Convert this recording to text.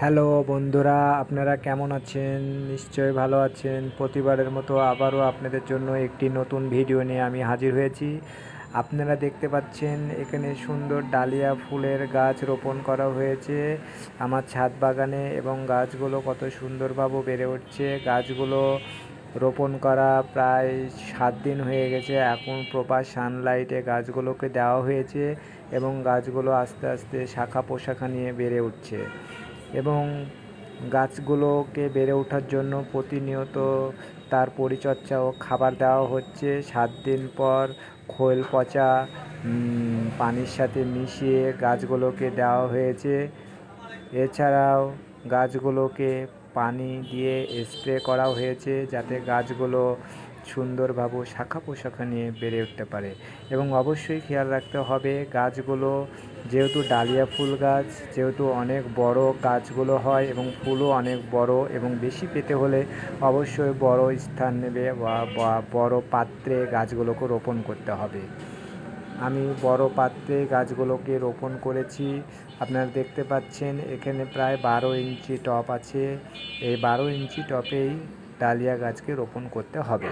Hello বন্ধুরা, আপনারা কেমন আছেন? নিশ্চয়ই ভালো আছেন। প্রতিবারের মতো আবারও আপনাদের জন্য একটি নতুন ভিডিও নিয়ে আমি হাজির হয়েছি। আপনারা দেখতে পাচ্ছেন, এখানে সুন্দর ডালিয়া ফুলের গাছ রোপণ করা হয়েছে। আমার ছাদ বাগানে এবং গাছগুলো কত সুন্দরভাবে বেড়ে উঠছে। গাছগুলো রোপণ করা প্রায় সাত দিন হয়ে গেছে। এখন প্রপার সানলাইটে গাছগুলোকে দেওয়া হয়েছে এবং গাছগুলো আস্তে আস্তে শাখা পোশাখা নিয়ে বেড়ে উঠছে। এবং গাছগুলোকে বেড়ে ওঠার জন্য প্রতিনিয়ত তার পরিচর্যা ও খাবার দেওয়া হচ্ছে। সাত দিন পর খোল পচা পানির সাথে মিশিয়ে গাছগুলোকে দেওয়া হয়েছে। এছাড়াও গাছগুলোকে পানি দিয়ে স্প্রে করা হয়েছে যাতে গাছগুলো সুন্দরভাবে শাখা পোশাখা নিয়ে বেড়ে উঠতে পারে। এবং অবশ্যই খেয়াল রাখতে হবে, গাছগুলো যেহেতু ডালিয়া ফুল গাছ, যেহেতু অনেক বড় গাছগুলো হয় এবং ফুলও অনেক বড় এবং বেশি পেতে হলে অবশ্যই বড় স্থান নেবে বা বড় পাত্রে গাছগুলোকে রোপণ করতে হবে। আমি বড় পাত্রে গাছগুলোকে রোপণ করেছি। আপনারা দেখতে পাচ্ছেন এখানে প্রায় বারো ইঞ্চি টব আছে। এই বারো ইঞ্চি টবেই ডালিয়া গাছকে রোপণ করতে হবে।